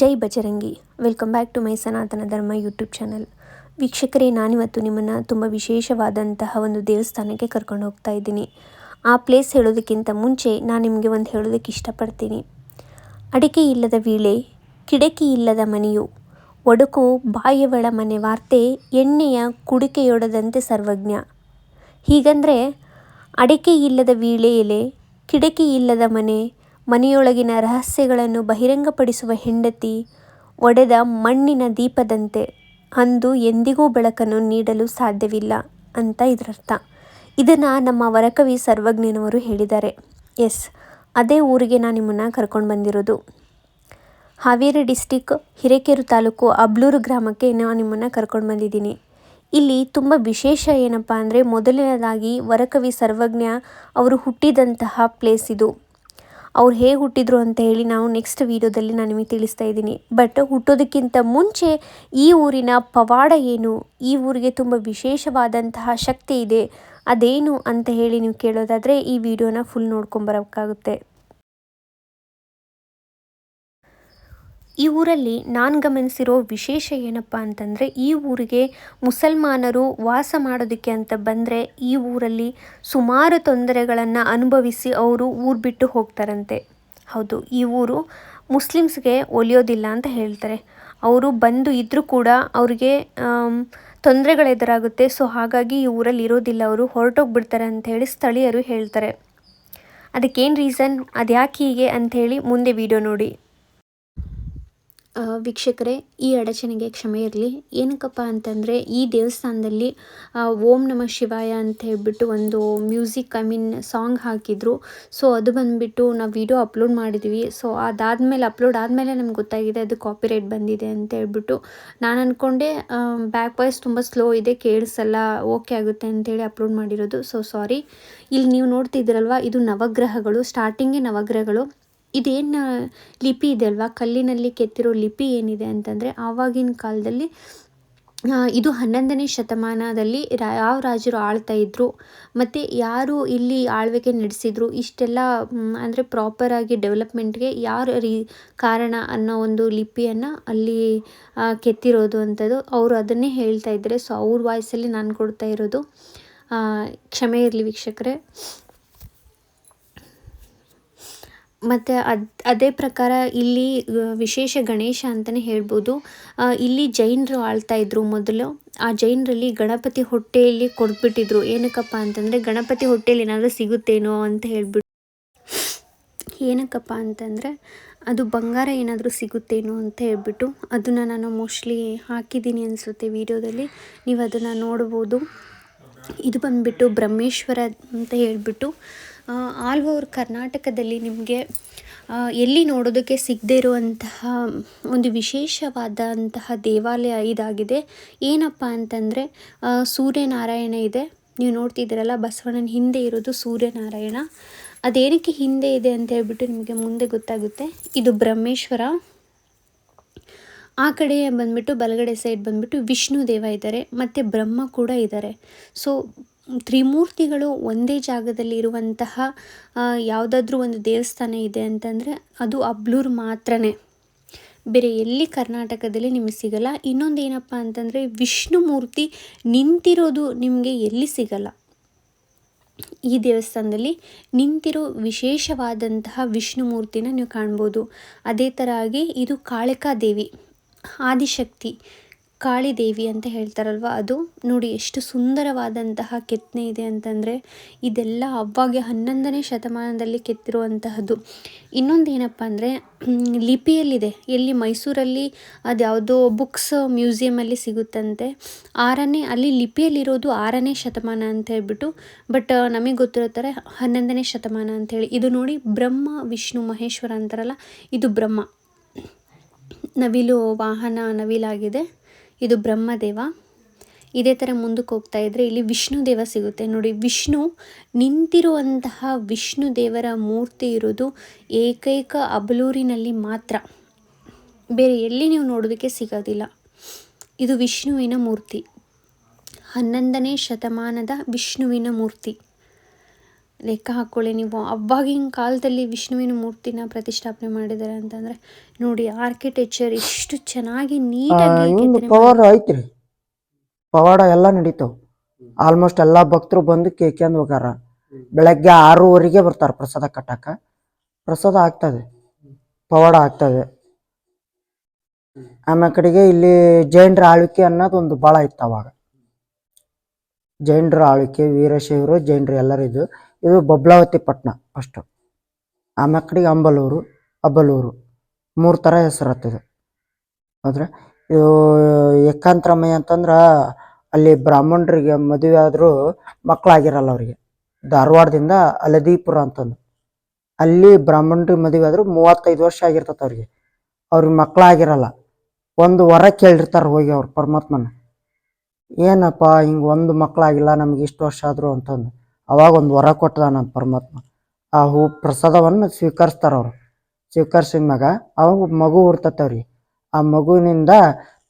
Jai Bajrangi. Welcome back to my Sanatana Dharma YouTube channel. ವೀಕ್ಷಕರೇ, ನಾನಿವತ್ತು ನಿಮ್ಮನ್ನು ತುಂಬ ವಿಶೇಷವಾದಂತಹ ಒಂದು ದೇವಸ್ಥಾನಕ್ಕೆ ಕರ್ಕೊಂಡು ಹೋಗ್ತಾ ಇದ್ದೀನಿ. ಆ ಪ್ಲೇಸ್ ಹೇಳೋದಕ್ಕಿಂತ ಮುಂಚೆ ನಾನು ನಿಮಗೆ ಒಂದು ಹೇಳೋದಕ್ಕೆ ಇಷ್ಟಪಡ್ತೀನಿ. ಅಡಿಕೆ ಇಲ್ಲದ ವೀಳೆ, ಕಿಡಕಿ ಇಲ್ಲದ ಮನೆಯು, ಒಡಕು ಬಾಯವಳ ಮನೆ ವಾರ್ತೆ, ಎಣ್ಣೆಯ ಕುಡಿಕೆಯೊಡದಂತೆ ಸರ್ವಜ್ಞ. ಹೀಗಂದರೆ, ಅಡಿಕೆ ಇಲ್ಲದ ವೀಳೆ ಎಲೆ, ಕಿಡಕಿ ಇಲ್ಲದ ಮನೆ ಮನೆಯೊಳಗಿನ ರಹಸ್ಯಗಳನ್ನು ಬಹಿರಂಗಪಡಿಸುವ ಹೆಂಡತಿ ಒಡೆದ ಮಣ್ಣಿನ ದೀಪದಂತೆ, ಅಂದು ಎಂದಿಗೂ ಬೆಳಕನ್ನು ನೀಡಲು ಸಾಧ್ಯವಿಲ್ಲ ಅಂತ ಇದರರ್ಥ. ಇದನ್ನು ನಮ್ಮ ವರಕವಿ ಸರ್ವಜ್ಞನವರು ಹೇಳಿದ್ದಾರೆ. ಎಸ್, ಅದೇ ಊರಿಗೆ ನಾನು ನಿಮ್ಮನ್ನು ಕರ್ಕೊಂಡು ಬಂದಿರೋದು. ಹಾವೇರಿ ಡಿಸ್ಟಿಕ್, ಹಿರೇಕೆರೆ ತಾಲೂಕು ಅಬ್ಲೂರು ಗ್ರಾಮಕ್ಕೆ ನಾನು ನಿಮ್ಮನ್ನು ಕರ್ಕೊಂಡು ಬಂದಿದ್ದೀನಿ. ಇಲ್ಲಿ ತುಂಬ ವಿಶೇಷ ಏನಪ್ಪ ಅಂದರೆ ಮೊದಲನೇದಾಗಿ ವರಕವಿ ಸರ್ವಜ್ಞ ಅವರು ಹುಟ್ಟಿದಂತಹ ಪ್ಲೇಸ್ ಇದು. ಅವ್ರು ಹೇಗೆ ಹುಟ್ಟಿದ್ರು ಅಂತ ಹೇಳಿ ನಾವು ನೆಕ್ಸ್ಟ್ ವೀಡಿಯೋದಲ್ಲಿ ನಾನು ನಿಮಗೆ ತಿಳಿಸ್ತಾ ಇದ್ದೀನಿ. ಬಟ್ ಹುಟ್ಟೋದಕ್ಕಿಂತ ಮುಂಚೆ ಈ ಊರಿನ ಪವಾಡ ಏನು? ಈ ಊರಿಗೆ ತುಂಬ ವಿಶೇಷವಾದಂತಹ ಶಕ್ತಿ ಇದೆ. ಅದೇನು ಅಂತ ಹೇಳಿ ನೀವು ಕೇಳೋದಾದರೆ ಈ ವಿಡಿಯೋನ ಫುಲ್ ನೋಡ್ಕೊಂಬರೋಕ್ಕಾಗುತ್ತೆ ಈ ಊರಲ್ಲಿ ನಾನು ಗಮನಿಸಿರೋ ವಿಶೇಷ ಏನಪ್ಪ ಅಂತಂದರೆ, ಈ ಊರಿಗೆ ಮುಸಲ್ಮಾನರು ವಾಸ ಮಾಡೋದಕ್ಕೆ ಅಂತ ಬಂದರೆ, ಈ ಊರಲ್ಲಿ ಸುಮಾರು ತೊಂದರೆಗಳನ್ನು ಅನುಭವಿಸಿ ಅವರು ಊರು ಬಿಟ್ಟು ಹೋಗ್ತಾರಂತೆ. ಹೌದು, ಈ ಊರು ಮುಸ್ಲಿಮ್ಸ್ಗೆ ಒಲಿಯೋದಿಲ್ಲ ಅಂತ ಹೇಳ್ತಾರೆ. ಅವರು ಬಂದು ಇದ್ದರೂ ಕೂಡ ಅವ್ರಿಗೆ ತೊಂದರೆಗಳು ಎದುರಾಗುತ್ತೆ. ಸೊ, ಹಾಗಾಗಿ ಈ ಊರಲ್ಲಿ ಇರೋದಿಲ್ಲ. ಅವರು ಹೊರಟೋಗ್ಬಿಡ್ತಾರೆ ಅಂತ ಹೇಳಿ ಸ್ಥಳೀಯರು ಹೇಳ್ತಾರೆ. ಅದಕ್ಕೇನು ರೀಸನ್? ಅದ್ಯಾಕೆ ಹೀಗೆ ಅಂಥೇಳಿ ಮುಂದೆ ವಿಡಿಯೋ ನೋಡಿ. ವೀಕ್ಷಕರೇ, ಈ ಅಡಚಣೆಗೆ ಕ್ಷಮೆ ಇರಲಿ. ಏನಕ್ಕಪ್ಪ ಅಂತಂದರೆ, ಈ ದೇವಸ್ಥಾನದಲ್ಲಿ ಓಂ ನಮ ಶಿವಾಯ ಅಂತ ಹೇಳ್ಬಿಟ್ಟು ಒಂದು ಮ್ಯೂಸಿಕ್, ಐ ಮೀನ್, ಸಾಂಗ್ ಹಾಕಿದರು. ಸೊ, ಅದು ಬಂದುಬಿಟ್ಟು ನಾವು ವಿಡಿಯೋ ಅಪ್ಲೋಡ್ ಮಾಡಿದ್ವಿ. ಸೊ, ಅದಾದಮೇಲೆ, ಅಪ್ಲೋಡ್ ಆದಮೇಲೆ ನಮ್ಗೆ ಗೊತ್ತಾಗಿದೆ, ಅದು ಕಾಪಿರೈಟ್ ಬಂದಿದೆ ಅಂತ ಹೇಳ್ಬಿಟ್ಟು. ನಾನು ಅಂದ್ಕೊಂಡೆ ಬ್ಯಾಕ್ ವಾಯ್ಸ್ ತುಂಬ ಸ್ಲೋ ಇದೆ, ಕೇಳಿಸಲ್ಲ, ಓಕೆ ಆಗುತ್ತೆ ಅಂತೇಳಿ ಅಪ್ಲೋಡ್ ಮಾಡಿರೋದು. So, sorry. ಇಲ್ಲಿ ನೀವು ನೋಡ್ತಿದ್ದೀರಲ್ವ, ಇದು ನವಗ್ರಹಗಳು, ಸ್ಟಾರ್ಟಿಂಗೇ ನವಗ್ರಹಗಳು. ಇದೇನು ಲಿಪಿ ಇದೆ ಅಲ್ವಾ? ಕಲ್ಲಿನಲ್ಲಿ ಕೆತ್ತಿರೋ ಲಿಪಿ ಏನಿದೆ ಅಂತಂದರೆ ಆವಾಗಿನ ಕಾಲದಲ್ಲಿ ಇದು ಹನ್ನೊಂದನೇ ಶತಮಾನದಲ್ಲಿ ರಾ, ಯಾವ ರಾಜರು ಆಳ್ತಾ ಇದ್ದರು ಮತ್ತು ಯಾರು ಇಲ್ಲಿ ಆಳ್ವಿಕೆ ನಡೆಸಿದ್ರು, ಇಷ್ಟೆಲ್ಲ ಅಂದರೆ ಪ್ರಾಪರಾಗಿ ಡೆವಲಪ್ಮೆಂಟ್ಗೆ ಯಾರು ರೀ, ಕಾರಣ ಅನ್ನೋ ಒಂದು ಲಿಪಿಯನ್ನು ಅಲ್ಲಿ ಕೆತ್ತಿರೋದು ಅಂಥದ್ದು ಅವರು ಅದನ್ನೇ ಹೇಳ್ತಾ ಇದ್ದಾರೆ. ಸೊ ಅವ್ರ ವಾಯ್ಸಲ್ಲಿ ನಾನು ಕೊಡ್ತಾ ಇರೋದು ಕ್ಷಮೆ ಇರಲಿ ವೀಕ್ಷಕರೇ. ಮತ್ತು ಅದು, ಅದೇ ಪ್ರಕಾರ ಇಲ್ಲಿ ವಿಶೇಷ ಗಣೇಶ ಅಂತಲೇ ಹೇಳ್ಬೋದು. ಇಲ್ಲಿ ಜೈನರು ಆಳ್ತಾ ಇದ್ದರು ಮೊದಲು. ಆ ಜೈನರಲ್ಲಿ ಗಣಪತಿ ಹೊಟ್ಟೆಯಲ್ಲಿ ಕೊಟ್ಬಿಟ್ಟಿದ್ರು ಏನಕ್ಕಪ್ಪ ಅಂತಂದರೆ ಗಣಪತಿ ಹೊಟ್ಟೆಯಲ್ಲಿ ಏನಾದರೂ ಸಿಗುತ್ತೇನೋ ಅಂತ ಹೇಳ್ಬಿಟ್ಟು ಏನಕ್ಕಪ್ಪ ಅಂತಂದರೆ ಅದು ಬಂಗಾರ ಏನಾದರೂ ಸಿಗುತ್ತೇನೋ ಅಂತ ಹೇಳ್ಬಿಟ್ಟು ಅದನ್ನು ನಾನು ಮೋಸ್ಟ್ಲಿ ಹಾಕಿದ್ದೀನಿ ಅನಿಸುತ್ತೆ ವಿಡಿಯೋದಲ್ಲಿ. ನೀವು ಅದನ್ನು ನೋಡ್ಬೋದು. ಇದು ಬಂದುಬಿಟ್ಟು ಬ್ರಹ್ಮೇಶ್ವರ ಅಂತ ಹೇಳಿಬಿಟ್ಟು ಆಲ್ ಓವರ್ ಕರ್ನಾಟಕದಲ್ಲಿ ನಿಮಗೆ ಎಲ್ಲಿ ನೋಡೋದಕ್ಕೆ ಸಿಗದೇ ಇರುವಂತಹ ಒಂದು ವಿಶೇಷವಾದಂತಹ ದೇವಾಲಯ ಇದಾಗಿದೆ. ಏನಪ್ಪ ಅಂತಂದರೆ ಸೂರ್ಯನಾರಾಯಣ ಇದೆ. ನೀವು ನೋಡ್ತಿದ್ದೀರಲ್ಲ, ಬಸವಣ್ಣನ ಹಿಂದೆ ಇರೋದು ಸೂರ್ಯನಾರಾಯಣ. ಅದೇನಕ್ಕೆ ಹಿಂದೆ ಇದೆ ಅಂತ ಹೇಳ್ಬಿಟ್ಟು ನಿಮಗೆ ಮುಂದೆ ಗೊತ್ತಾಗುತ್ತೆ. ಇದು ಬ್ರಹ್ಮೇಶ್ವರ. ಆ ಕಡೆ ಬಂದುಬಿಟ್ಟು ಬಲಗಡೆ ಸೈಡ್ ಬಂದುಬಿಟ್ಟು ವಿಷ್ಣು ದೇವ ಇದ್ದಾರೆ. ಮತ್ತು ಬ್ರಹ್ಮ ಕೂಡ ಇದ್ದಾರೆ. ಸೊ ತ್ರಿಮೂರ್ತಿಗಳು ಒಂದೇ ಜಾಗದಲ್ಲಿ ಇರುವಂತಹ ಯಾವುದಾದ್ರೂ ಒಂದು ದೇವಸ್ಥಾನ ಇದೆ ಅಂತಂದರೆ ಅದು ಅಬ್ಲೂರು ಮಾತ್ರನೇ. ಬೇರೆ ಎಲ್ಲಿ ಕರ್ನಾಟಕದಲ್ಲಿ ನಿಮಗೆ ಸಿಗಲ್ಲ. ಇನ್ನೊಂದು ಏನಪ್ಪ ಅಂತಂದರೆ ವಿಷ್ಣು ಮೂರ್ತಿ ನಿಂತಿರೋದು ನಿಮಗೆ ಎಲ್ಲಿ ಸಿಗಲ್ಲ. ಈ ದೇವಸ್ಥಾನದಲ್ಲಿ ನಿಂತಿರೋ ವಿಶೇಷವಾದಂತಹ ವಿಷ್ಣು ಮೂರ್ತಿನ ನೀವು ಕಾಣ್ಬೋದು. ಅದೇ ಥರ ಆಗಿ ಇದು ಕಾಳಿಕಾ ದೇವಿ ಆದಿಶಕ್ತಿ. ಕಾಳಿದೇವಿ ಅಂತ ಹೇಳ್ತಾರಲ್ವ? ಅದು ನೋಡಿ ಎಷ್ಟು ಸುಂದರವಾದಂತಹ ಕೆತ್ತನೆ ಇದೆ ಅಂತಂದರೆ ಇದೆಲ್ಲ ಅವಾಗೆ ಹನ್ನೊಂದನೇ ಶತಮಾನದಲ್ಲಿ ಕೆತ್ತಿರುವಂತಹದ್ದು. ಇನ್ನೊಂದು ಏನಪ್ಪ ಅಂದರೆ ಲಿಪಿಯಲ್ಲಿದೆ. ಎಲ್ಲಿ ಮೈಸೂರಲ್ಲಿ ಅದು ಯಾವುದೋ ಬುಕ್ಸ್ ಮ್ಯೂಸಿಯಮಲ್ಲಿ ಸಿಗುತ್ತಂತೆ. ಆರನೇ, ಅಲ್ಲಿ ಲಿಪಿಯಲ್ಲಿರೋದು ಆರನೇ ಶತಮಾನ ಅಂತ ಹೇಳ್ಬಿಟ್ಟು, ಬಟ್ ನಮಗೆ ಗೊತ್ತಿರೋ ಥರ ಹನ್ನೊಂದನೇ ಶತಮಾನ ಅಂಥೇಳಿ ಇದು ನೋಡಿ ಬ್ರಹ್ಮ, ವಿಷ್ಣು, ಮಹೇಶ್ವರ ಅಂತಾರಲ್ಲ, ಇದು ಬ್ರಹ್ಮ. ನವಿಲು ವಾಹನ ನವಿಲಾಗಿದೆ. ಇದು ಬ್ರಹ್ಮದೇವ. ಇದೇ ಥರ ಮುಂದಕ್ಕೆ ಹೋಗ್ತಾ ಇದ್ದರೆ ಇಲ್ಲಿ ವಿಷ್ಣು ದೇವ ಸಿಗುತ್ತೆ. ನೋಡಿ, ವಿಷ್ಣು ನಿಂತಿರುವಂತಹ ವಿಷ್ಣು ದೇವರ ಮೂರ್ತಿ ಇರೋದು ಏಕೈಕ ಅಬಲೂರಿನಲ್ಲಿ ಮಾತ್ರ. ಬೇರೆ ಎಲ್ಲಿ ನೀವು ನೋಡೋದಕ್ಕೆ ಸಿಗೋದಿಲ್ಲ. ಇದು ವಿಷ್ಣುವಿನ ಮೂರ್ತಿ. ಹನ್ನೊಂದನೇ ಶತಮಾನದ ವಿಷ್ಣುವಿನ ಮೂರ್ತಿ. ಲೆಕ್ಕ ಹಾಕ್ಕೊಳ್ಳಿ ನೀವು ಅವಾಗಿನ ಕಾಲದಲ್ಲಿ ವಿಷ್ಣುವಿನ ಮೂರ್ತಿನ ಪ್ರತಿಷ್ಠಾಪನೆ ಮಾಡಿದ್ದಾರೆ ಅಂತಂದ್ರೆ ನೋಡಿ ಆರ್ಕಿಟೆಕ್ಚರ್ ಎಷ್ಟು ಚೆನ್ನಾಗಿ ನೀಟಾಗಿ ಪವಾಡ ಐತ್ರಿ. ಪವಾಡ ಎಲ್ಲ ನಡೀತಾವ. ಆಲ್ಮೋಸ್ಟ್ ಎಲ್ಲಾ ಭಕ್ತರು ಬಂದು ಕೇಳ್ಕೊಂಡ್ ಹೋಗಾರ ಬೆಳಗ್ಗೆ ಆರೂವರೆಗೆ ಬರ್ತಾರ ಪ್ರಸಾದ ಕಟ್ಟಾಕ. ಪ್ರಸಾದ ಆಗ್ತದೆ. ಪವಾಡ ಆಗ್ತದೆ. ಆಮೇಲೆ ಕಡೆಗೆ ಇಲ್ಲಿ ಜೈನರ ಆಳ್ವಿಕೆ ಅನ್ನೋದು ಒಂದು ಭಾಳ ಇತ್ತು ಅವಾಗ. ಜೈನರ ಆಳ್ವಿಕೆ ವೀರಶೈವರು ಜೈನರು ಎಲ್ಲರೂ ಇದು ಬಬ್ಲಾವತಿ ಪಟ್ಟಣ ಫಸ್ಟು ಆ ಮಕ್ಕಳಿಗೆ ಅಂಬಲೂರು ಅಬ್ಬಲೂರು ಮೂರು ಥರ ಹೆಸರು ಆದರೆ ಇದು ಏಕಾಂತರಮಯ ಅಂತಂದ್ರೆ ಅಲ್ಲಿ ಬ್ರಾಹ್ಮಣರಿಗೆ ಮದುವೆ ಆದರೂ ಮಕ್ಕಳಾಗಿರಲ್ಲ ಅವರಿಗೆ. ಧಾರವಾಡದಿಂದ ಅಲದೀಪುರ ಅಂತಂದು. ಅಲ್ಲಿ ಬ್ರಾಹ್ಮಣರಿಗೆ ಮದುವೆ ಆದರೂ ಮೂವತ್ತೈದು ವರ್ಷ ಆಗಿರ್ತೈತೆ ಅವ್ರಿಗೆ. ಅವ್ರಿಗೆ ಮಕ್ಕಳಾಗಿರಲ್ಲ ಒಂದು ವರ ಕೇಳಿರ್ತಾರೆ ಹೋಗಿ ಅವ್ರು ಪರಮಾತ್ಮನ. ಏನಪ್ಪ ಹಿಂಗೆ ಒಂದು ಮಕ್ಕಳಾಗಿಲ್ಲ ನಮಗೆ ಇಷ್ಟು ವರ್ಷ ಆದರು ಅಂತಂದು. ಅವಾಗ ಒಂದು ವರ ಕೊಟ್ಟದಾನ ಪರಮಾತ್ಮ. ಆ ಹೂ ಪ್ರಸಾದವನ್ನು ಸ್ವೀಕರಿಸ್ತಾರೆ ಅವರು. ಸ್ವೀಕರಿಸಿದ ಮ್ಯಾಗ ಅವಾಗ ಮಗು ಹುಡ್ತತ್ತವ್ರಿ ಆ ಮಗುವಿನಿಂದ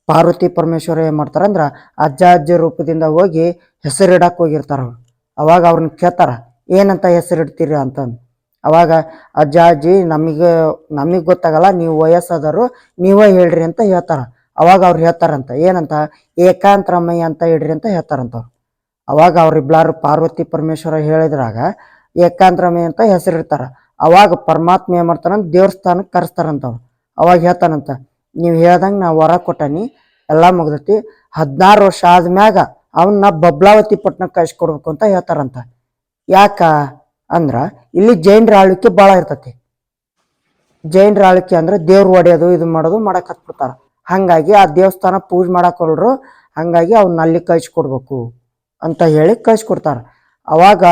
ಪಾರ್ವತಿ ಪರಮೇಶ್ವರ ಏನು ಮಾಡ್ತಾರೆ ಅಂದ್ರೆ ಅಜ್ಜ ಅಜ್ಜಿ ರೂಪದಿಂದ ಹೋಗಿ ಹೆಸರಿಡಕ್ಕೆ ಹೋಗಿರ್ತಾರ ಅವ್ರು. ಅವಾಗ ಅವ್ರನ್ನ ಕೇಳ್ತಾರ, ಏನಂತ ಹೆಸರಿಡ್ತೀರಿ? ಅಂತಂದು. ಅವಾಗ, ಅಜ್ಜ ಅಜ್ಜಿ, ನಮಗೆ ನಮಗೆ ಗೊತ್ತಾಗಲ್ಲ, ನೀವು ವಯಸ್ಸಾದರು ನೀವೇ ಹೇಳ್ರಿ ಅಂತ ಹೇಳ್ತಾರ. ಅವಾಗ ಅವ್ರು ಹೇಳ್ತಾರಂತ. ಏನಂತ? ಏಕಾಂತರಮಯ್ಯ ಅಂತ ಹೇಳ್ರಿ ಅಂತ ಹೇಳ್ತಾರಂತ ಅವ್ರು. ಅವಾಗ ಅವರಿಬ್ಲಾರು ಪಾರ್ವತಿ ಪರಮೇಶ್ವರ ಹೇಳಿದ್ರಾಗ ಏಕಾಂತರಮೆ ಅಂತ ಹೆಸರಿರ್ತಾರ ಅವಾಗ ಪರಮಾತ್ಮ ಏನ್ ಮಾಡ್ತಾರಂತ ದೇವಸ್ಥಾನಕ್ಕೆ ಕರೆಸ್ತಾರಂತವ್ ಅವಾಗ ಹೇಳ್ತಾನಂತ, ನೀವು ಹೇಳ್ದಂಗೆ ನಾ ವರ ಕೊಟ್ಟನಿ, ಎಲ್ಲ ಮುಗ್ದೈತಿ. ಹದಿನಾರು ವರ್ಷ ಆದ್ಮ್ಯಾಗ ಅವನ್ನ ಬಬ್ಲಾವತಿ ಪಟ್ಟಣಕ್ಕೆ ಕಳಿಸ್ಕೊಡ್ಬೇಕು ಅಂತ ಹೇಳ್ತಾರಂತ. ಯಾಕ ಅಂದ್ರ ಇಲ್ಲಿ ಜೈನರ ಆಳ್ವಿಕೆ ಭಾಳ ಇರ್ತತಿ. ಜೈನರ ಆಳ್ವಿಕೆ ಅಂದ್ರೆ ದೇವ್ರು ಒಡೆಯೋದು, ಇದು ಮಾಡೋದು ಮಾಡಕ್ ಹತ್ಬಿಡ್ತಾರ. ಹಂಗಾಗಿ ಆ ದೇವಸ್ಥಾನ ಪೂಜೆ ಮಾಡಕ್ ಹೊರಡ್ರು ಹಂಗಾಗಿ ಅವನ್ನ ಅಲ್ಲಿ ಕಳ್ಸಿಕೊಡ್ಬೇಕು. ಅಂತ ಹೇಳಿ ಕಳಿಸ್ಕೊಡ್ತಾರ. ಅವಾಗ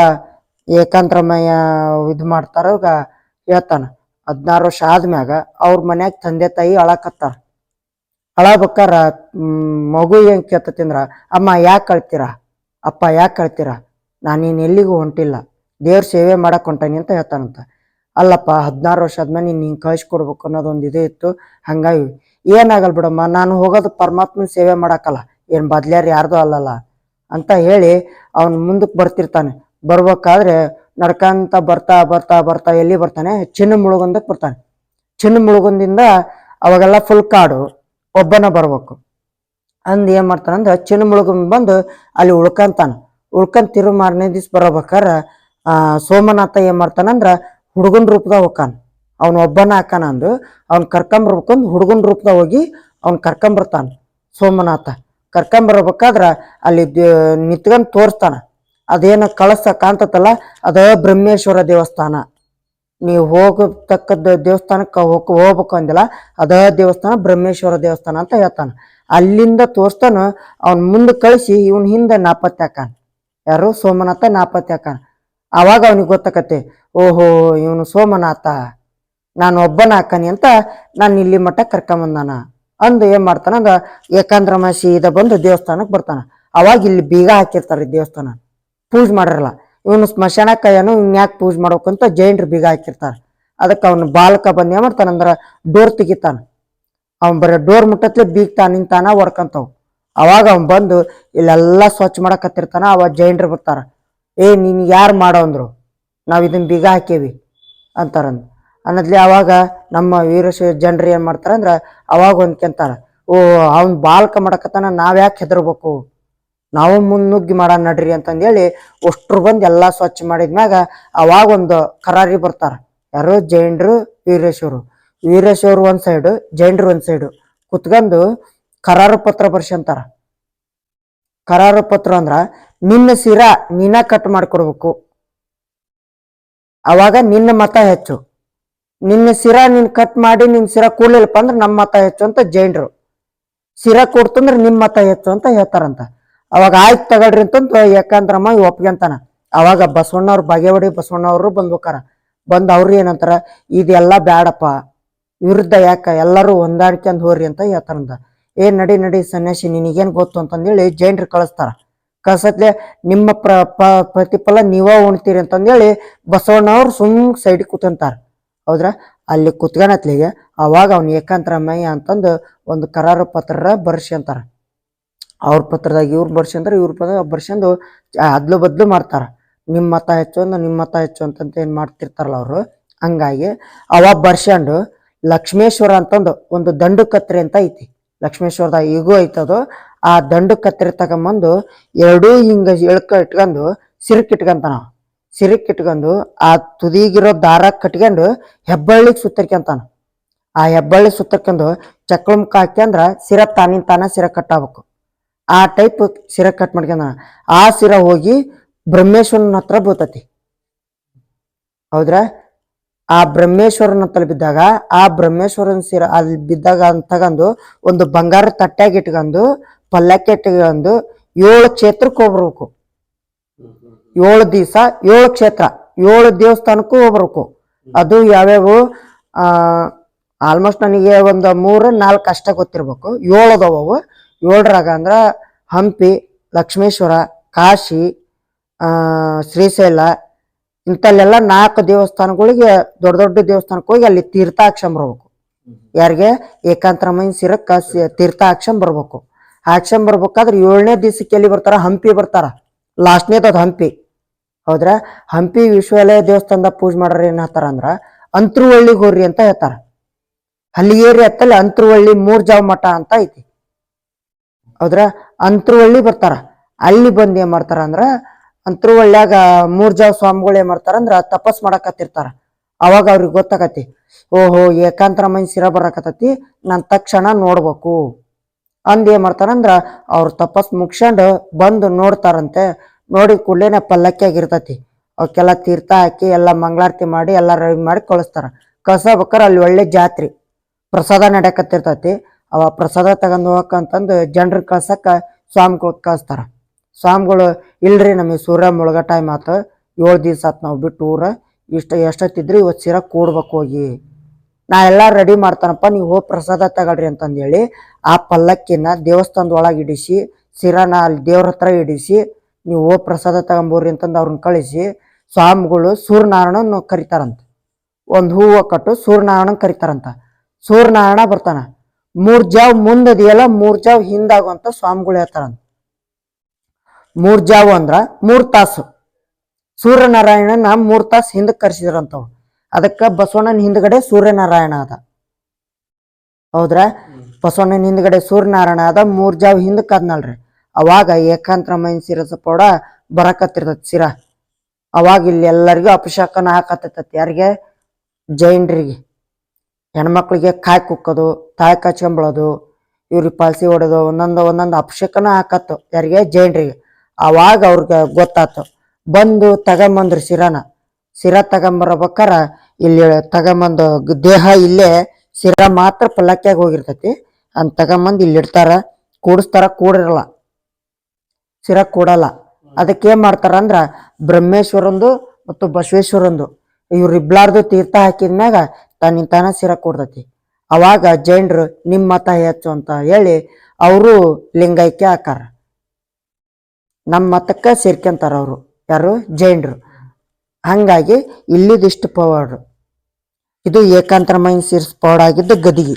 ಏಕಾಂತರಮಯ್ಯ ಇದು ಮಾಡ್ತಾರ, ಈಗ ಹೇಳ್ತಾನ, ಹದಿನಾರು ವರ್ಷ ಆದ್ಮ್ಯಾಗ ಅವ್ರ ಮನ್ಯಾಗ ತಂದೆ ತಾಯಿ ಅಳಕತ್ತಾರ. ಅಳಬೇಕಾರ ಮಗು ಏನ್ ಕೇಳ್ತತಿಂದ್ರ, ಅಮ್ಮ ಯಾಕೆ ಕಳ್ತೀರಾ ಅಪ್ಪ ಯಾಕೆ ಕಳ್ತೀರಾ ನಾನು ನೀನು ಎಲ್ಲಿಗೂ ಹೊಂಟಿಲ್ಲ, ದೇವ್ರ ಸೇವೆ ಮಾಡಕ್ ಹೊಂಟಾನಿ ಅಂತ ಹೇಳ್ತಾನಂತ. ಅಲ್ಲಪ್ಪ, ಹದಿನಾರು ವರ್ಷ ಆದ್ಮೇಲೆ ನೀನು ಹಿಂಗೆ ಕಳ್ಸಿಕೊಡ್ಬೇಕು ಅನ್ನೋದೊಂದು ಇದೇ ಇತ್ತು, ಹಂಗಾಗಿ ಏನಾಗಲ್ಲ ಬಿಡಮ್ಮ, ನಾನು ಹೋಗೋದು ಪರಮಾತ್ಮನ ಸೇವೆ ಮಾಡಕ್ಕಲ್ಲ ಏನು ಬದ್ಲ್ಯಾರು ಯಾರ್ದು ಅಲ್ಲಲ್ಲ. ಅಂತ ಹೇಳಿ ಅವನು ಮುಂದಕ್ಕೆ ಬರ್ತಿರ್ತಾನೆ. ಬರ್ಬೇಕಾದ್ರೆ ನಡ್ಕಂತ ಬರ್ತಾ ಬರ್ತಾ ಬರ್ತಾ ಎಲ್ಲಿ ಬರ್ತಾನೆ? ಚಿನ್ನ ಮುಳುಗೊಂದಕ್ಕೆ ಬರ್ತಾನೆ. ಚಿನ್ನ ಮುಳುಗುಂದಿಂದ ಅವಾಗೆಲ್ಲ ಫುಲ್ ಕಾಡು. ಒಬ್ಬನ ಬರ್ಬೇಕು. ಅಂದ್ ಏನ್ ಅಂದ್ರೆ ಚಿನ್ನ ಮುಳುಗೊಂದ್ ಬಂದು ಅಲ್ಲಿ ಉಳ್ಕಂತಾನೆ. ಉಳ್ಕಂತ ತಿರು ಮಾರನೇ ದಿವ್ಸ ಬರ್ಬೇಕಾರ ಸೋಮನಾಥ ಏನ್ ಮಾಡ್ತಾನಂದ್ರೆ ಹುಡುಗನ ರೂಪದಾಗ ಹೋಗ್ತಾನ. ಅವ್ನ ಒಬ್ಬನ ಹಾಕಾನ ಅಂದು ಅವ್ನ ಕರ್ಕೊಂಬರ್ಬೇಕಂದ್ ಹುಡುಗನ ರೂಪದಾಗ ಹೋಗಿ ಅವ್ನ ಕರ್ಕೊಂಬರ್ತಾನ ಸೋಮನಾಥ. ಕರ್ಕೊಂಬರ್ಬೇಕಾದ್ರ ಅಲ್ಲಿ ನಿತ್ಕೊಂಡ್ ತೋರಿಸ್ತಾನ. ಅದೇನು ಕಳಸ ಕಾಣ್ತತಲ್ಲ, ಅದ ಬ್ರಹ್ಮೇಶ್ವರ ದೇವಸ್ಥಾನ. ನೀವು ಹೋಗತಕ್ಕದ ದೇವಸ್ಥಾನಕ್ಕೆ ಹೋಗ್, ಹೋಗ್ಬೇಕು ಅಂದಿಲ್ಲ, ಅದ ದೇವಸ್ಥಾನ ಬ್ರಹ್ಮೇಶ್ವರ ದೇವಸ್ಥಾನ ಅಂತ ಹೇಳ್ತಾನ. ಅಲ್ಲಿಂದ ತೋರಿಸ್ತಾನ, ಅವ್ನ ಮುಂದೆ ಕಳಿಸಿ ಇವನ್ ಹಿಂದೆ ನಾಪತ್ತೆ ಹಾಕಾನ ಯಾರು? ಸೋಮನಾಥ ನಾಪತ್ತೆ ಹಾಕಾನ ಅವಾಗ ಅವನಿಗೆ ಗೊತ್ತಾಕತ್ತೆ, ಓಹೋ, ಇವನು ಸೋಮನಾಥ. ನಾನು ಒಬ್ಬನ ಹಾಕಾನಿ ಅಂತ ನಾನು ಇಲ್ಲಿ ಮಟ್ಟ ಕರ್ಕೊಂಬಂದಾನ. ಅಂದು ಏನ್ ಮಾಡ್ತಾನ? ಅಂದ ಮಾಸಿ ಇದ ಬಂದು ದೇವಸ್ಥಾನಕ್ಕೆ ಬರ್ತಾನ. ಅವಾಗ ಇಲ್ಲಿ ಬೀಗ ಹಾಕಿರ್ತಾರ ದೇವಸ್ಥಾನ. ಪೂಜೆ ಮಾಡಿರಲ್ಲ. ಇವನು ಸ್ಮಶಾನಕ್ಕ ಏನು ಇವ್ನ ಯಾಕೆ ಪೂಜೆ ಮಾಡ್ಬೇಕಂತ ಜೈನರು ಬೀಗ ಹಾಕಿರ್ತಾರ. ಅದಕ್ಕೆ ಅವನು ಬಾಲಕ ಬಂದು ಏನ್ ಮಾಡ್ತಾನಂದ್ರ ಡೋರ್ ತೆಗಿತಾನ. ಅವ್ನ್ ಬರೀ ಡೋರ್ ಮುಟ್ಟತ್ಲೆ ಬೀಗ್ತಾ ನಿಂತಾನ, ಹೊಡ್ಕಂತಾವ್. ಅವಾಗ ಅವ್ನ್ ಬಂದು ಇಲ್ಲೆಲ್ಲ ಸ್ವಚ್ಛ ಮಾಡಕತ್ತಿರ್ತಾನ, ಅವಾಗ ಜೈನರು ಬರ್ತಾರ. ಏ, ನೀನ್ ಯಾರು ಮಾಡೋ ಅಂದ್ರು? ನಾವ್ ಇದನ್ನ ಬೀಗ ಹಾಕೇವಿ ಅಂತಾರಂದ್. ಅನ್ನದ್ಲಿ ಅವಾಗ ನಮ್ಮ ವೀರಶ ಜನರು ಏನು ಮಾಡ್ತಾರೆ ಅಂದ್ರೆ ಅವಾಗ ಹೊಂದ್ಕೆಂತಾರೆ ಓ ಅವ್ನು ಬಾಲ್ಕ ಮಾಡಕತ್ತಾನ ನಾವು ಯಾಕೆ ಹೆದರ್ಬೇಕು? ನಾವು ಮುನ್ನುಗ್ಗಿ ಮಾಡ ನಡ್ರಿ ಅಂತಂದೇಳಿ ಅಷ್ಟ್ರು ಬಂದು ಎಲ್ಲಾ ಸ್ವಚ್ಛ ಮಾಡಿದ್ಮ್ಯಾಗ ಅವಾಗ ಒಂದು ಕರಾರಿ ಬರ್ತಾರ. ಯಾರು ಜೈನರು, ವೀರೇಶ್ವರು. ವೀರೇಶ್ವರು ಒಂದು ಸೈಡ್ ಜೈನರು ಒಂದು ಸೈಡ್ ಕುತ್ಕೊಂಡು ಕರಾರು ಪತ್ರ ಬರ್ಸಂತಾರ ಕರಾರು ಪತ್ರ ಅಂದ್ರ ನಿನ್ನ ಸಿರ ನೀನ ಕಟ್ ಮಾಡ್ಕೊಡ್ಬೇಕು. ಅವಾಗ ನಿನ್ನ ಮತ ಹೆಚ್ಚು. ನಿನ್ನ ಸಿರ ನಿನ್ ಕಟ್ ಮಾಡಿ ನಿನ್ ಸಿರ ಕೂಡ್ಲಿಲ್ಲಪ್ಪ ಅಂದ್ರೆ ನಮ್ಮ ಮತ ಹೆಚ್ಚು ಅಂತ ಜೈನರು. ಸಿರ ಕೊಡ್ತಂದ್ರೆ ನಿಮ್ ಮತ ಹೆಚ್ಚು ಅಂತ ಹೇಳ್ತಾರಂತ. ಅವಾಗ ಆಯ್ತು ತಗೊಳ್ರಿ ಅಂತಂದು ಯಾಕಂದ್ರಮ್ಮ ಇವ್ ಒಪ್ಕೊಂತಾನ. ಅವಾಗ ಬಸವಣ್ಣವ್ರ ಬಾಗೇವಾಡಿ ಬಸವಣ್ಣವ್ರು ಬಂದ್ಬೇಕಾರ ಬಂದ್ ಅವ್ರು ಏನಂತಾರ, ಇದೆಲ್ಲ ಬ್ಯಾಡಪ್ಪ. ವಿರುದ್ಧ ಯಾಕ ಎಲ್ಲರೂ ಹೊಂದಾಡ್ಕೊಂಡ್ ಹೋರಿ ಅಂತ ಹೇಳ್ತಾರಂತ. ಏ, ನಡಿ ನಡಿ ಸನ್ಯಾಸಿ, ನಿನಗೇನ್ ಗೊತ್ತು? ಅಂತಂದೇಳಿ ಜೈನರು ಕಳಿಸ್ತಾರ. ಕಳ್ಸತ್ಲೆ ನಿಮ್ಮ ಪ್ರತಿಫಲ ನೀವ ಉಣ್ತೀರಿ ಅಂತಂದೇಳಿ ಬಸವಣ್ಣವ್ರು ಸುಮ್ ಸೈಡ್ ಕೂತಂತಾರ ಹೌದ್ರ? ಅಲ್ಲಿ ಕುತ್ಕೊಳತ್ಲಿಗೆ ಅವಾಗ ಅವ್ನ ಏಕಾಂತರಮಯ್ಯ ಅಂತಂದು ಒಂದು ಕರಾರು ಪತ್ರ ಬರ್ಸ್ಯಂತಾರ ಅವ್ರ ಪತ್ರದಾಗ ಇವ್ರು ಅಂದ್ರೆ ಇವ್ರ ಪತ್ರ ಬರ್ಸ್ಯಂದು ಅದ್ಲು ಬದ್ಲು ಮಾಡ್ತಾರ. ನಿಮ್ಮ ಮತ ಹೆಚ್ಚು ಅಂದ್ರೆ ನಿಮ್ಮ ಮತ ಹೆಚ್ಚು ಅಂತಂತ ಏನು ಮಾಡ್ತಿರ್ತಾರಲ್ಲ ಅವರು? ಹಂಗಾಗಿ ಅವಾಗ ಬರ್ಸ್ಕೊಂಡು ಲಕ್ಷ್ಮೇಶ್ವರ ಅಂತಂದು ಒಂದು ದಂಡು ಕತ್ರಿ ಅಂತ ಐತಿ. ಲಕ್ಷ್ಮೇಶ್ವರದಾಗ ಈಗೂ ಐತದು. ಆ ದಂಡು ಕತ್ರಿ ತಗೊಂಬಂದು ಎರಡೂ ಹಿಂಗ ಎಳ್ಕ ಇಟ್ಕೊಂಡು ಸಿರಕ್ ಇಟ್ಕೊಂತ ಅವ. ಸಿರಕ್ ಇಟ್ಕೊಂಡು ಆ ತುದಿಗಿರೋ ದಾರ ಕಟ್ಕೊಂಡು ಹೆಬ್ಬಳ್ಳಿಗೆ ಸುತ್ತರ್ಕೊಂತಾನ. ಆ ಹೆಬ್ಬಳ್ಳಿ ಸುತ್ತರ್ಕೊಂಡು ಚಕ್ಳಮುಖ ಹಾಕ್ಯಂದ್ರ ಸಿರ ತಾನಿನ ತಾನ ಸಿರ ಕಟ್ಟಾಗಬೇಕು ಆ ಟೈಪ್ ಸಿರ ಕಟ್ ಮಾಡ್ಕೊಂಡ ಆ ಸಿರ ಹೋಗಿ ಬ್ರಹ್ಮೇಶ್ವರನ ಹತ್ರ ಬೀಳ್ತತಿ. ಹೌದ್ರಾ? ಆ ಬ್ರಹ್ಮೇಶ್ವರನ ಹತ್ರ ಬಿದ್ದಾಗ, ಆ ಬ್ರಹ್ಮೇಶ್ವರನ ಸಿರ ಅಲ್ಲಿ ಬಿದ್ದಾಗ ಅಂತ ತಗೊಂಡು ಒಂದು ಬಂಗಾರ ತಟ್ಟ್ಯಾಗ ಇಟ್ಕೊಂಡು, ಪಲ್ಲಕ್ಕೆ ಇಟ್ಕೊಂಡು ಏಳು ಕ್ಷೇತ್ರಕ್ಕೆ ಹೋಗ್ಬರ್ಬೇಕು ಏಳು ದಿವಸ, ಏಳು ಕ್ಷೇತ್ರ, ಏಳು ದೇವಸ್ಥಾನಕ್ಕೂ ಹೋಗ್ಬರ್ಬೇಕು. ಅದು ಯಾವ್ಯಾವು? ಆಲ್ಮೋಸ್ಟ್ ನನಗೆ ಒಂದು ಮೂರು, ನಾಲ್ಕು ಅಷ್ಟೇ ಗೊತ್ತಿರ್ಬೇಕು. ಏಳು ಅದಾವು ಏಳರಾಗ ಅಂದ್ರೆ ಹಂಪಿ, ಲಕ್ಷ್ಮೇಶ್ವರ, ಕಾಶಿ ಶ್ರೀಶೈಲ, ಇಂಥಲ್ಲೆಲ್ಲ ನಾಲ್ಕು ದೇವಸ್ಥಾನಗಳಿಗೆ, ದೊಡ್ಡ ದೊಡ್ಡ ದೇವಸ್ಥಾನಕ್ಕೆ ಹೋಗಿ ಅಲ್ಲಿ ತೀರ್ಥ ಹಾಕ್ಸ್ಕೊಂಡ್ ಬರ್ಬೇಕು. ಯಾರಿಗೆ? ಏಕಾಂತರಮಯ್ಯ ಸಿರಕ್ಕ ತೀರ್ಥಾಕ್ಷಂ ಬರ್ಬೇಕು. ಹಾಕ್ಸ್ಕೊಂಡ್ ಬರ್ಬೇಕಾದ್ರೆ ಏಳನೇ ದಿವಸಕ್ಕೆ ಎಲ್ಲಿ ಬರ್ತಾರ ಹಂಪಿ ಬರ್ತಾರ. ಲಾಸ್ಟ್ನೇದದು ಹಂಪಿ. ಹೌದ್ರ? ಹಂಪಿ ವಿಶ್ವಾಲಯ ದೇವಸ್ಥಾನದ ಪೂಜೆ ಮಾಡ್ರಿ ಏನ್ ಹತ್ತಾರ ಅಂದ್ರ ಅಂತರುವಳ್ಳಿಗೆ ಹೋರ್ರಿ ಅಂತ ಹೇಳ್ತಾರ. ಹಲ್ಲಿಗೇರಿ ಹತ್ತಲ್ಲಿ ಅಂತರುವಳ್ಳಿ ಮೂರ್ ಮಠ ಅಂತ ಐತಿ. ಹೌದ್ರ? ಅಂತರುವಳ್ಳಿ ಬರ್ತಾರ. ಅಲ್ಲಿ ಬಂದು ಏನ್ ಮಾಡ್ತಾರ ಅಂದ್ರ ಅಂತರುವಳ್ಳಿಯಾಗ ಮೂರ್ ಜಾವ್ ಸ್ವಾಮಿಗಳು ಏನ್ ಮಾಡ್ತಾರ ಅಂದ್ರ ತಪಸ್ ಮಾಡಕತ್ತಿರ್ತಾರ. ಅವಾಗ ಅವ್ರಿಗೆ ಗೊತ್ತಾಕತಿ ಓಹೋ ಏಕಾಂತರ ಮೈನ್ ಸಿರ ಬರಕತ್ತತಿ ನಾನ್ ತಕ್ಷಣ ನೋಡ್ಬೇಕು. ಅಂದ್ ಏನ್ ಮಾಡ್ತಾರಂದ್ರ ಅವ್ರು ತಪಸ್ ಮುಗ್ಸ್ಕೊಂಡು ಬಂದು ನೋಡ್ತಾರಂತೆ, ನೋಡಿ ಕೂಡ್ಲೇನೆ ಪಲ್ಲಕ್ಕಿಯಾಗಿರ್ತತಿ ಅವಕ್ಕೆಲ್ಲ ತೀರ್ಥ ಹಾಕಿ ಎಲ್ಲ ಮಂಗಳಾರತಿ ಮಾಡಿ ಎಲ್ಲ ರವಿ ಮಾಡಿ ಕಳಿಸ್ತಾರ. ಕಳ್ಸಬೇಕಾರೆ ಅಲ್ಲಿ ಒಳ್ಳೆ ಜಾತ್ರೆ, ಪ್ರಸಾದ ನಡ್ಯಾಕತ್ತಿರ್ತೈತಿ. ಅವ ಪ್ರಸಾದ ತಗೊಂಡ್ ಹೋಗಕ್ಕಂತಂದು ಜನರಿಗೆ ಕಳ್ಸಕ್ಕ ಸ್ವಾಮಿಗಳು ಕಳಿಸ್ತಾರ. ಸ್ವಾಮಿಗಳು, ಇಲ್ರಿ ನಮಗೆ ಸೂರ್ಯ ಮುಳುಗ ಟೈಮ್ ಆತು, ಏಳು ದಿವ್ಸ ಆತು ನಾವು ಬಿಟ್ಟು ಊರ, ಇಷ್ಟ ಎಷ್ಟೊತ್ತಿದ್ರಿ ಇವತ್ತು ಸೀರೆ ಕೂಡ್ಬೇಕು ಹೋಗಿ. ನಾ ಎಲ್ಲ ರೆಡಿ ಮಾಡ್ತಾನಪ್ಪ, ನೀವು ಹೋಗಿ ಪ್ರಸಾದ ತಗೊಳ್ರಿ ಅಂತಂದೇಳಿ ಆ ಪಲ್ಲಕ್ಕಿನ ದೇವಸ್ಥಾನದ ಒಳಗೆ ಇಡಿಸಿ, ಸಿರಾನ ಅಲ್ಲಿ ದೇವ್ರ ಹತ್ರ ಇಡಿಸಿ, ನೀವು ಹೋಗಿ ಪ್ರಸಾದ ತಗೊಂಬೋರಿ ಅಂತಂದು ಅವ್ರನ್ನ ಕಳಿಸಿ, ಸ್ವಾಮಿಗಳು ಸೂರ್ಯನಾರಾಯಣನ ಕರಿತಾರಂತ. ಒಂದು ಹೂವು ಕಟ್ಟು ಸೂರ್ಯನಾರಾಯಣ ಕರಿತಾರಂತ. ಸೂರ್ಯನಾರಾಯಣ ಬರ್ತಾನ. ಮೂರ್ ಜಾವ್ ಮುಂದದಿಯಲ್ಲ, ಮೂರ್ ಜಾವ್ ಹಿಂದಾಗುವಂತ ಸ್ವಾಮಿಗಳು ಹೇಳ್ತಾರಂತ. ಮೂರ್ ಜಾವ್ ಅಂದ್ರ ಮೂರ್ ತಾಸು. ಸೂರ್ಯನಾರಾಯಣನ ಮೂರ್ ತಾಸು ಹಿಂದಕ್ಕೆ ಕರ್ಸಿದ್ರಂತವ್ ಅದಕ್ಕ ಬಸವಣ್ಣನ ಹಿಂದ್ಗಡೆ ಸೂರ್ಯನಾರಾಯಣ ಅದ. ಹೌದ್ರಾ? ಬಸವಣ್ಣನ ಹಿಂದ್ಗಡೆ ಸೂರ್ಯನಾರಾಯಣ ಅದ, ಮೂರ್ ಜಾವ್ ಹಿಂದಕ್ಕೆ ಅದ್ನಲ್ರಿ ಅವಾಗ ಏಕಾಂತರ ಮೈನ್ ಸಿರಸ ಪೌಡ ಬರಕತ್ತಿರ್ತೈತಿ ಸಿರ. ಅವಾಗ ಇಲ್ಲಿ ಎಲ್ಲರಿಗೂ ಅಪಶಕನ ಹಾಕತ್ತೈತಿ ಯಾರಿಗೆ? ಜೈನರಿಗೆ. ಹೆಣ್ಮಕ್ಳಿಗೆ ಕಾಯಿ ಕುಕ್ಕೋದು, ತಾಯಿ ಕಚ್ಕೊಂಬಳೋದು ಇವ್ರಿಗೆ ಪಾಲ್ಸಿ ಹೊಡೆದು, ಒಂದೊಂದು ಒಂದೊಂದು ಅಪಶಕನ ಹಾಕತ್ತು ಯಾರಿಗೆ? ಜೈನರಿಗೆ. ಅವಾಗ ಅವ್ರಿಗೆ ಗೊತ್ತಾತು. ಬಂದು ತಗೊಂಬಂದ್ರು ಸಿರಾನ. ಸಿರ ತಗೊಂಬರ್ಬೇಕಾರ ಇಲ್ಲಿ ತಗೊಂಬಂದು ದೇಹ ಇಲ್ಲೇ ಸಿರ ಮಾತ್ರ ಪಲ್ಲಕ್ಕಿಯಾಗ ಹೋಗಿರ್ತೈತಿ. ಅಂತ ತಗೊಂಬಂದು ಇಲ್ಲಿ ಇಡ್ತಾರ. ಕೂಡಿಸ್ತಾರ, ಕೂಡಿರಲ್ಲ. ಸಿರ ಕೂಡಲ್ಲ. ಅದಕ್ಕೆ ಏನು ಮಾಡ್ತಾರ ಅಂದ್ರ ಬ್ರಹ್ಮೇಶ್ವರಂದು ಮತ್ತು ಬಸವೇಶ್ವರಂದು ಇವ್ರಿಬ್ಲಾರ್ದು ತೀರ್ಥ ಹಾಕಿದ ಮ್ಯಾಗ ತಾನ ಸಿರ ಕೊಡ್ತೈತಿ. ಅವಾಗ ಜೈನರು ನಿಮ್ಮ ಮತ ಹೆಚ್ಚು ಅಂತ ಹೇಳಿ ಅವರು ಲಿಂಗೈಕ್ಯ ಹಾಕಾರ. ನಮ್ಮ ಮತಕ್ಕೆ ಸೇರ್ಕೊಂತಾರ ಅವರು. ಯಾರು? ಜೈನರು. ಹಂಗಾಗಿ ಇಲ್ಲಿದಿಷ್ಟು ಪವಾಡ್. ಇದು ಏಕಾಂತರ ಮೈನ್ ಸೀರ್ಸ್ ಪವಾಡ್ ಆಗಿದ್ದು ಗದಿಗೆ.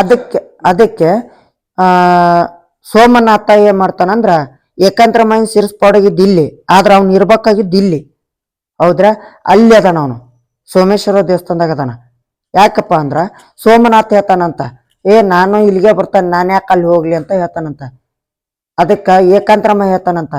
ಅದಕ್ಕೆ ಅದಕ್ಕೆ, ಆ ಸೋಮನಾಥ ಏನ್ ಮಾಡ್ತಾನಂದ್ರ ಏಕಾಂತರ ಮೈನ್ ಸೀರ್ಸ್ ಪವಾಡಾಗಿದ್ದು ಇಲ್ಲಿ, ಆದ್ರೆ ಅವ್ನು ಇರ್ಬೇಕಾಗಿದ್ದು ಇಲ್ಲಿ. ಹೌದ್ರ? ಅಲ್ಲಿ ಅದಾನ ಅವನು. ಸೋಮೇಶ್ವರ ದೇವಸ್ಥಾನದಾಗ ಅದಾನ. ಯಾಕಪ್ಪ ಅಂದ್ರ, ಸೋಮನಾಥ್ ಹೇಳ್ತಾನಂತ, ಏ, ನಾನು ಇಲ್ಲಿಗೆ ಬರ್ತಾನೆ, ನಾನು ಯಾಕೆ ಅಲ್ಲಿ ಹೋಗ್ಲಿ? ಅಂತ ಹೇಳ್ತಾನಂತ. ಅದಕ್ಕ ಏಕಾಂತರಮ್ಮ ಹೇಳ್ತಾನಂತ,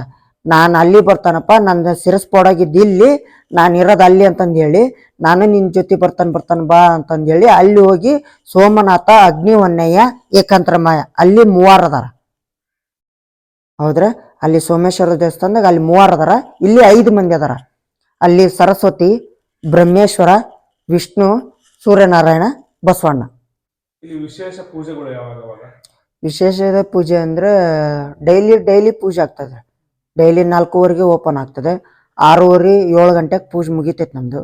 ನಾನು ಅಲ್ಲಿ ಬರ್ತಾನಪ್ಪ ನನ್ನ ಸಿರಸ್ಪೋಡಾಗಿದ್ದು ಇಲ್ಲಿ ನಾನು ಇರೋದು ಅಲ್ಲಿ ಅಂತಂದು ಹೇಳಿ ನಾನು ನಿನ್ನ ಜೊತೆ ಬರ್ತಾನೆ ಬರ್ತಾನೆ ಬಾ ಅಂತಂದು ಹೇಳಿ ಅಲ್ಲಿ ಹೋಗಿ ಸೋಮನಾಥ ಅಗ್ನಿ ಅಗ್ನಿವನ್ನಯ್ಯ ಏಕಾಂತರಮಯ್ಯ ಅಲ್ಲಿ ಮೂವಾರ ಅದಾರ. ಹೌದ್ರ? ಅಲ್ಲಿ ಸೋಮೇಶ್ವರ ದೇವಸ್ಥಾನದಾಗ ಅಲ್ಲಿ ಮೂವಾರ ಅದಾರ, ಇಲ್ಲಿ ಐದು ಮಂದಿ ಅದಾರ. ಅಲ್ಲಿ ಸರಸ್ವತಿ, ಬ್ರಹ್ಮೇಶ್ವರ, ವಿಷ್ಣು ಸೂರ್ಯನಾರಾಯಣ ಬಸವಣ್ಣ. ವಿಶೇಷ ಪೂಜೆಗಳು ಯಾವಾಗ ಪೂಜೆ ಅಂದ್ರೆ ಡೈಲಿ ಡೈಲಿ ಪೂಜೆ ಆಗ್ತದೆ. ಡೈಲಿ ನಾಲ್ಕೂವರೆಗೆ ಓಪನ್ ಆಗ್ತದೆ. ಆರೂವರೆ ಏಳು ಗಂಟೆಗೆ ಪೂಜೆ ಮುಗಿತೈತೆ ನಮ್ಮದು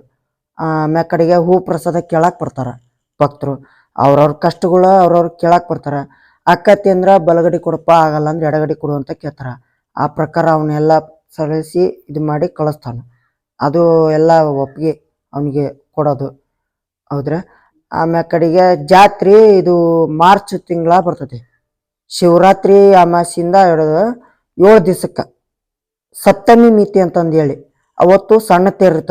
ಆಮೇಲೆ ಕಡೆಗೆ ಹೂ ಪ್ರಸಾದ ಕೇಳಕ್ಕೆ ಬರ್ತಾರೆ ಭಕ್ತರು. ಅವ್ರವ್ರ ಕಷ್ಟಗಳು ಅವ್ರವ್ರ ಕೇಳಕ್ಕೆ ಬರ್ತಾರೆ. ಅಕ್ಕತಿ ಅಂದ್ರೆ ಬಲಗಡೆ ಕೊಡಪ್ಪ ಆಗಲ್ಲ ಅಂದ್ರೆ ಎಡಗಡೆ ಕೊಡು ಅಂತ ಕೇಳ್ತಾರೆ. ಆ ಪ್ರಕಾರ ಅವನ್ನೆಲ್ಲ ಸರಿಸಿ ಇದು ಮಾಡಿ ಕಳಿಸ್ತಾನೆ. ಅದು ಎಲ್ಲ ಒಪ್ಪಿಗೆ ಅವನಿಗೆ ಕೊಡೋದು. ಹೌದ್ರೆ? ಆಮ್ಯಾಲ ಕಡೆಗೆ ಜಾತ್ರೆ ಇದು ಮಾರ್ಚ್ ತಿಂಗಳ ಬರ್ತೈತಿ ಶಿವರಾತ್ರಿ ಅಮಾಸಿಯಿಂದ ಹಿಡಿದು ಏಳು ದಿವಸಕ್ಕೆ. ಸಪ್ತಮಿ ಮಿತಿ ಅಂತಂದು ಹೇಳಿ. ಅವತ್ತು ಸಣ್ಣ ತೇರು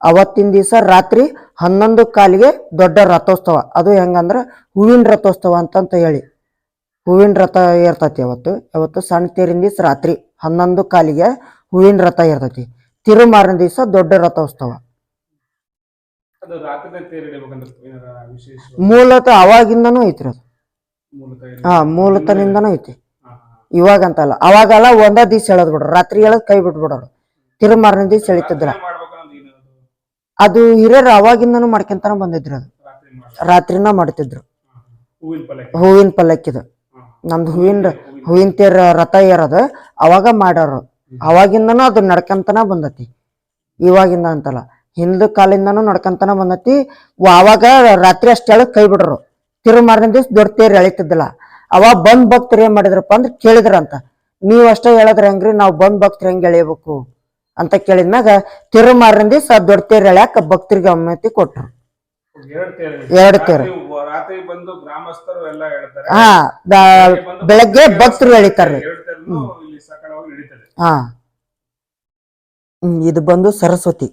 ಅವತ್ತಿನ ದಿವಸ ರಾತ್ರಿ ಹನ್ನೊಂದು ಕಾಲಿಗೆ ದೊಡ್ಡ ರಥೋತ್ಸವ. ಅದು ಹೆಂಗಂದ್ರೆ ಹೂವಿನ ರಥೋತ್ಸವ ಅಂತಂತ ಹೇಳಿ. ಹೂವಿನ ರಥ ಇರ್ತೈತಿ ಅವತ್ತು. ಅವತ್ತು ಸಣ್ಣ ತೇರಿನ ದಿವಸ ರಾತ್ರಿ ಹನ್ನೊಂದು ಕಾಲಿಗೆ ಹೂವಿನ ರಥ ಇರ್ತೈತಿ. ತಿರುಮಾರಿನ ದಿವಸ ದೊಡ್ಡ ರಥೋತ್ಸವ. ಅದು ರಾತ್ರಿ ತೇರು ಹಿಡಿಬೇಕಂತ ಏನಾರ ವಿಶೇಷ? ಮೂಲತಃ ಅವಾಗಿಂದನೂ ಐತ್ರಿ ಅದು. ಹಾ ಮೂಲತನಿಂದನೂ ಐತಿ ಹಾ, ಹಾ. ಇವಾಗ ಅಂತಲ್ಲ ಅವಾಗೆಲ್ಲ ಒಂದ ದಿವ್ಸ ಹೇಳದ್ ಬಿಡ್ರು. ರಾತ್ರಿ ಹೇಳದ್ ಕೈ ಬಿಟ್ಬಿಡೋರು ತಿರುಮಾರನ ದಿವ್ಸ ಎಳಿತಿದ್ರ ರಾತ್ರಿ ಮಾಡ್ಬೇಕನ್ನೋದು ಏನು ಅದು? ಹಿರಿಯರು ಅವಾಗಿಂದನೂ ಮಾಡ್ಕೊಂತಾನ ಬಂದಿದ್ರು ಅದು. ರಾತ್ರಿ ಮಾಡ್ಬೇಕು. ರಾತ್ರಿನ ಮಾಡ್ತಿದ್ರು. ಹಾ, ಹಾ. ಹೂವಿನ ಪಲ್ಲಕ್ಕಿ ಹೂವಿನ ಪಲ್ಲಕ್ಕಿದು ಹಾ. ನಮ್ದು ಹೂವಿನ ಹೂವಿನ ಹೂವಿನ ತೇರ ರಥ ಏರೋದು. ಅವಾಗ ಮಾಡೋರು ಅವಾಗಿಂದನೂ ಅದು ನಡ್ಕಂತನ ಬಂದತಿ. ಇವಾಗಿಂದ ಅಂತಲ್ಲ. ಹಿಂದ ಕಾಲಿಂದನೂ ನಡ್ಕಂತನ ಬಂದತಿ. ಅವಾಗ ರಾತ್ರಿ ಅಷ್ಟು ಹೇಳಕ್ ಕೈ ಬಿಡ್ರು ತಿರು ಮಾರನೇ ದಿವ್ಸ ದೊಡ್ಡ ತೇರು ಎಳಿತಿದ್ದಿಲ್ಲ. ಅವಾಗ ಬಂದ್ ಭಕ್ತರು ಏನ್ ಮಾಡಿದ್ರಪ್ಪ ಅಂದ್ರೆ ಕೇಳಿದ್ರಂತ. ನೀವ್ ಅಷ್ಟೇ ಹೇಳಿದ್ರ ಹೆಂಗ್ರಿ? ನಾವ್ ಬಂದ್ ಭಕ್ತರು ಹೆಂಗ್ ಎಳಿಬೇಕು ಅಂತ ಕೇಳಿದ್ಮ್ಯಾಗ ತಿರುಮಾರನ ದಿವ್ಸ ದೊಡ್ಡ ತೇರು ಎಳ್ಯಾಕ ಭಕ್ತರಿಗೆ ಅನುಮತಿ ಕೊಟ್ರು. ಎರಡು ತೇರು ಹಾ ಬೆಳಗ್ಗೆ ಭಕ್ತರು ಎಳಿತಾರ್ರಿ ಹಾ. ಹ್ಮ್, ಇದು ಬಂದು ಸರಸ್ವತಿ.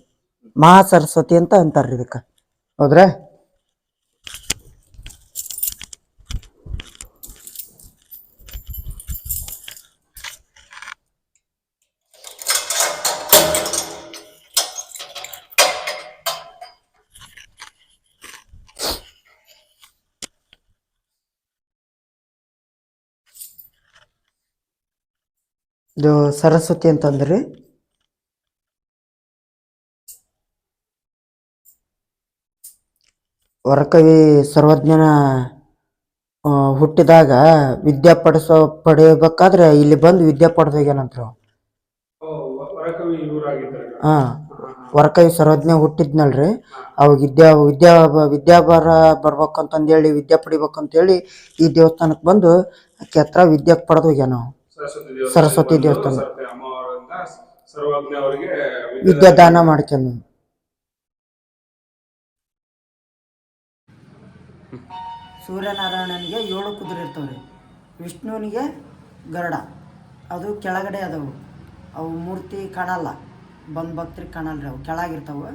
ಮಹಾ ಸರಸ್ವತಿ ಅಂತ ಅಂತಾರ್ರಿ ಇದಕ್ಕ. ಹೌದ್ರಾ? ಇದು ಸರಸ್ವತಿ ಅಂತಂದ್ರಿ. ವರಕವಿ ಸರ್ವಜ್ಞನ ಹುಟ್ಟಿದಾಗ ವಿದ್ಯಾ ಪಡಿಸೋ ಪಡೆಯಬೇಕಾದ್ರೆ ಇಲ್ಲಿ ಬಂದು ವಿದ್ಯಾ ಪಡೆದು ಹೋಗ್ಯಾನಂತ್ರಿ ವರಕವಿ ಇವರಾಗಿದ್ದಾರೆ. ಹಾ ವರಕವಿ ಸರ್ವಜ್ಞ ಹುಟ್ಟಿದ್ನಲ್ರಿ. ಅವಾಗ ವಿದ್ಯಾ ವಿದ್ಯಾ ವಿದ್ಯಾಭಾರ ಬರ್ಬೇಕಂತಂದೇಳಿ ವಿದ್ಯಾ ಪಡಿಬೇಕಂತೇಳಿ ಈ ದೇವಸ್ಥಾನಕ್ಕೆ ಬಂದು ಕೆತ್ರ ವಿದ್ಯಾ ಪಡೆದು ಹೋಗ್ಯಾನ ನಾವು ಸರಸ್ವತಿ ದೇವಸ್ಥಾನ. ವಿದ್ಯಾದಾನ ಮಾಡ್ಕೊಂಡ್ ಸೂರ್ಯನಾರಾಯಣನಿಗೆ ಏಳು ಕುದುರೆ ರೀ ವಿಷ್ಣುವಿನಿಗೆ ಗರುಡ. ಅದು ಕೆಳಗಡೆ ಅದಾವು. ಅವು ಮೂರ್ತಿ ಕಾಣಲ್ಲ. ಬಂದ ಭಕ್ತರಿಗೆ ಕಾಣಲ್ಲ ರೀ ಅವು. ಕೆಳಗಿರ್ತಾವೆ.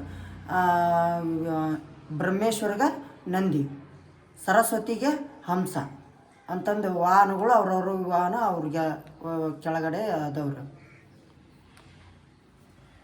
ಬ್ರಹ್ಮೇಶ್ವರಗೆ ನಂದಿ. ಸರಸ್ವತಿಗೆ ಹಂಸ. ಅಂತಂದು ವಾಹನಗಳು ಅವ್ರವ್ರ ವಾಹನ ಅವ್ರಿಗೆ ಕೆಳಗಡೆ ಅದಾವ್ರಿ.